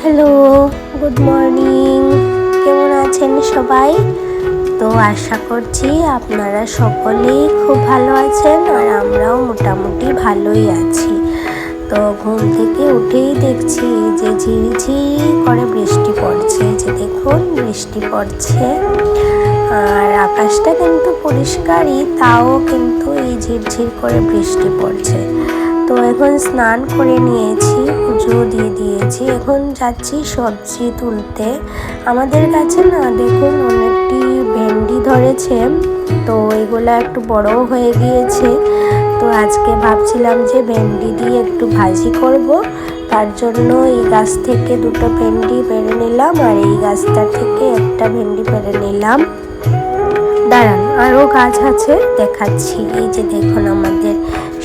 Hello good morning কেমন আছেন সবাই? তো আশা করছি আপনারা সকলেই খুব ভালো আছেন আর আমরাও মোটামুটি ভালোই আছি। তো ঘুম থেকে উঠেই দেখছি যে ঝিরিঝিরি করে বৃষ্টি পড়ছে। যে দেখুন, বৃষ্টি পড়ছে। আর আকাশটা কিন্তু পরিষ্কারই, তাও কিন্তু এই ঝিরঝির করে বৃষ্টি পড়ছে। তো এখন স্নান করে নিয়েছি, পুজো দিয়ে দিয়েছি। এখন যাচ্ছি সবজি তুলতে। আমাদের কাছে না, দেখুন অনেকটি ভেন্ডি ধরেছে, তো এগুলো একটু বড়ও হয়ে গিয়েছে। তো আজকে ভাবছিলাম যে ভেন্ডি দিয়ে একটু ভাজি করব। তার জন্য এই গাছ থেকে দুটো ভেন্ডি পেরে নিলাম, আর এই গাছটা থেকে একটা ভেন্ডি পেরে নিলাম। দাঁড়ান আরও গাছ আছে, দেখাচ্ছি। এই যে দেখুন আমাদের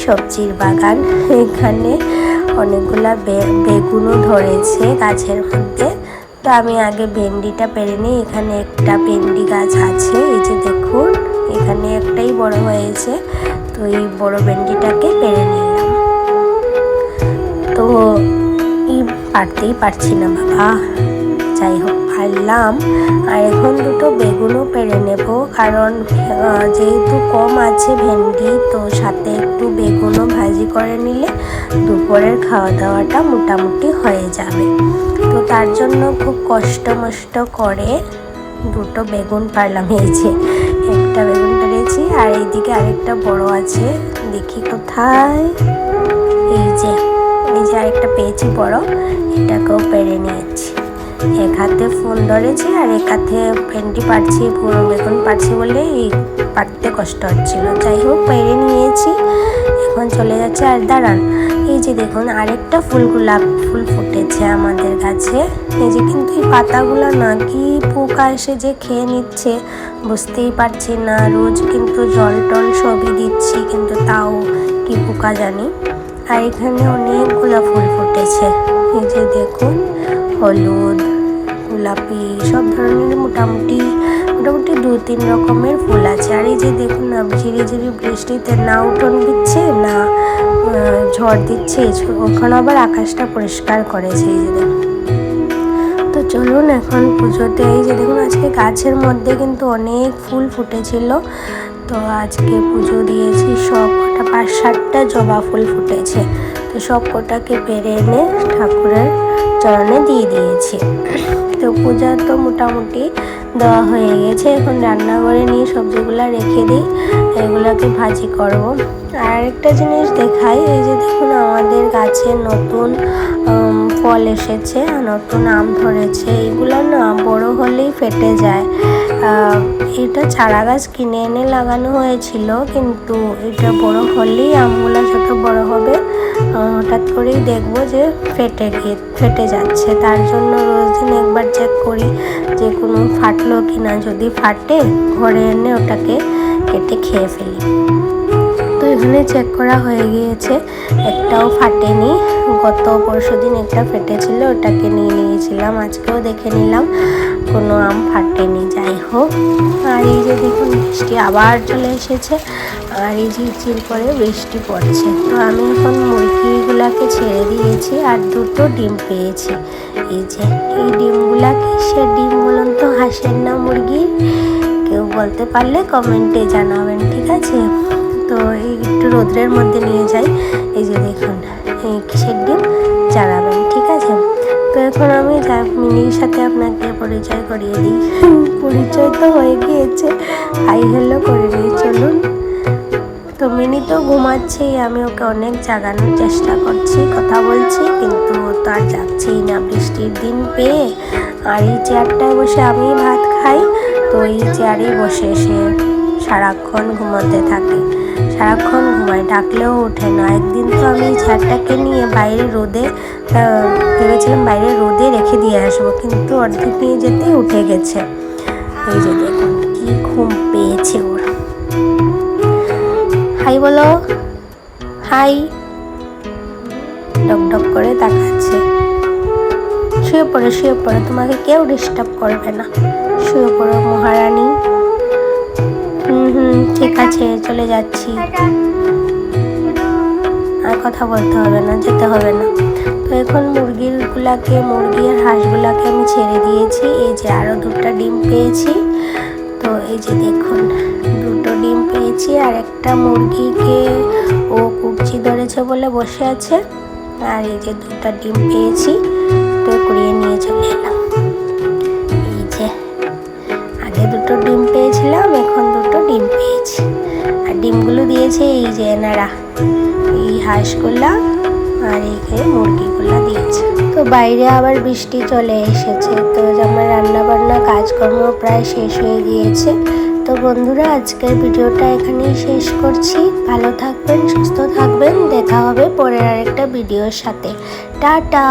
সবজির বাগান। এখানে অনেকগুলা বেগুনও ধরেছে গাছের মধ্যে। তো আমি আগে ভেন্ডিটা পেরে নিই। এখানে একটা ভেন্ডি গাছ আছে, এই যে দেখুন, এখানে একটাই বড় হয়েছে। তো এই বড় ভেন্ডিটাকে পেরে নিলাম। তো পারতেই পারছি না বাবা। যাই হোক। পারলাম আর এখন দুটো বেগুনও পেরে নেব, কারণ যেহেতু কম আছে ভেন্ডি, তো সাথে একটু বেগুনও ভাজি করে নিলে দুপুরের খাওয়া দাওয়াটা মোটামুটি হয়ে যাবে। তো তার জন্য খুব কষ্ট মষ্ট করে দুটো বেগুন পারলাম। এই যে একটা বেগুন পেরেছি, আর এইদিকে আরেকটা বড় আছে, দেখি কোথায়? এই যে এই যে আরেকটা পেয়েছি বড়, এটাকেও পেরে নিয়েছি। এক হাতে ফোন ধরেছি আর এক হাতে ভেন্ডি পাচ্ছি পুরো বেগুন পাচ্ছি বলে এই পাড়তে কষ্ট হচ্ছিল। যাই হোক পেরে নিয়েছি। এখন চলে যাচ্ছে আর দাঁড়ান। এই যে দেখুন, আরেকটা ফুল গোলাপ ফুল ফুটেছে আমাদের কাছে। এই যে কিন্তু এই পাতাগুলো না, কি পোকা এসে যে খেয়ে নিচ্ছে, বুঝতেই পারছি না। রোজ কিন্তু জল টল সবই দিচ্ছি, কিন্তু তাও কি পোকা জানি। আর এখানে অনেকগুলো ফুল ফুটেছে। এই যে দেখুন, হলুদ গোলাপি, সব ধরনের মোটামুটি মোটামুটি দু তিন রকমের ফুল আছে। আর এই যে দেখুন না, ঝিরি ঝিরি বৃষ্টিতে না উঠোন দিচ্ছে, না ঝড় দিচ্ছে ওখানে আবার আকাশটা পরিষ্কার করেছে, এই যে দেখুন। তো চলুন এখন পুজোতে, এই যে দেখুন আজকে গাছের মধ্যে কিন্তু অনেক ফুল ফুটেছিল। তো আজকে পুজো দিয়েছি, সব কটা, পাঁচ সাতটা জবা ফুল ফুটেছে। তো সব কটাকে পেরে এনে ঠাকুরের চরণে দিয়ে দিয়েছি। তো পূজা তো মোটামুটি দেওয়া হয়ে গেছে। এখন রান্নাঘরে নিয়ে সবজিগুলো রেখে দিই। এগুলোকে ভাজি করব। আর একটা জিনিস দেখাই, এই যে দেখুন আমাদের গাছে নতুন ফল এসেছে, নতুন আম ধরেছে, এগুলো না বড় হলেই ফেটে যায়। এটা চারা গাছ কিনে এনে লাগানো হয়েছিল, কিন্তু এটা বড় হলেই আমগুলো যত বড় হবে হঠাৎ করেই দেখব যে ফেটে গিয়ে ফেটে যাচ্ছে। তার জন্য রোজ দিন একবার চেক করি যে কোনো ফাটলো কি না যদি ফাটে, ঘরে এনে ওটাকে কেটে খেয়ে ফেলি। এখানে চেক করা হয়ে গিয়েছে। একটাও ফাটেনি। গত পরশু দিন একটা ফেটেছিল, ওটাকে নিয়ে নিয়েছিলাম। আজকেও দেখে নিলাম, কোনো আম ফাটেনি। যাই হোক, আর এই যে দেখুন, বৃষ্টি আবার চলে এসেছে, আর এই ঝিরঝির করে বৃষ্টি পড়ছে। তো আমি এখন মুরগিগুলাকে ছেড়ে দিয়েছি, আর দুটো ডিম পেয়েছি। এই যে, এই ডিমগুলা কিসের ডিম বলুন তো? হাঁসের না মুরগির? কেউ বলতে পারলে কমেন্টে জানাবেন, ঠিক আছে? তো এই একটু রোদ্রের মধ্যে নিয়ে যাই। এই যে দেখুন, এই কিসের ডিম? জ্বালাবেন, ঠিক আছে? তো এখন আমি মিনির সাথে আপনাকে পরিচয় করিয়ে দিই। পরিচয় তো হয়ে গিয়েছে। হাই হেলো করে নিই, চলুন। তো মিনি তো ঘুমাচ্ছেই, আমি ওকে অনেক জাগানোর চেষ্টা করছি, কথা বলছি, কিন্তু ও তো আর যাচ্ছেই না বৃষ্টির দিন পেয়ে। আর এই চেয়ারটায় বসে আমি ভাত খাই, তো এই চেয়ারেই বসে সে সারাক্ষণ ঘুমাতে থাকে। সারাক্ষণ ঘুমায়, ডাকলেও ওঠে না। একদিন তো আমি চেয়ারটাকে নিয়ে বাইরে রোদে ভেবেছিলাম বাইরে রোদে রেখে দিয়ে আসব, কিন্তু অর্ধেক নিয়ে যেতেই উঠে গেছে। এই যে দেখুন, কি ঘুম পেয়েছে ওর। হাই বলো। হাই। ডক ডক করে তাকাচ্ছে। শুয়ে পড়ো শুয়ে পড়ো, তোমাকে কেউ ডিস্টার্ব করবে না। শুয়ে পড়ো মহারানী। ঠিক আছে, চলে যাচ্ছি। আর কথা বলতে হবে না, যেতে হবে না। তো এখন মুরগিরগুলাকে মুরগি আর হাঁসগুলাকে আমি ছেড়ে দিয়েছি। এই যে আরও দুটো ডিম পেয়েছি। তো এই যে দেখুন, দুটো ডিম পেয়েছি। আর একটা মুরগিকে ও কুপচি ধরেছে বলে বসে আছে। আর এই যে দুটো ডিম পেয়েছি। তো কুড়িয়ে ডিমগুলো দিয়েছে, এই যে এনারা। এই হাঁসগুলা আর এইখানে মুরগিগুলো দিয়েছে। তো বাইরে আবার বৃষ্টি চলে এসেছে। তো আমার রান্না বান্না কাজকর্ম প্রায় শেষ হয়ে গিয়েছে। তো বন্ধুরা, আজকের ভিডিওটা এখানেই শেষ করছি। ভালো থাকবেন, সুস্থ থাকবেন। দেখা হবে পরের আরেকটা ভিডিওর সাথে। টাটা!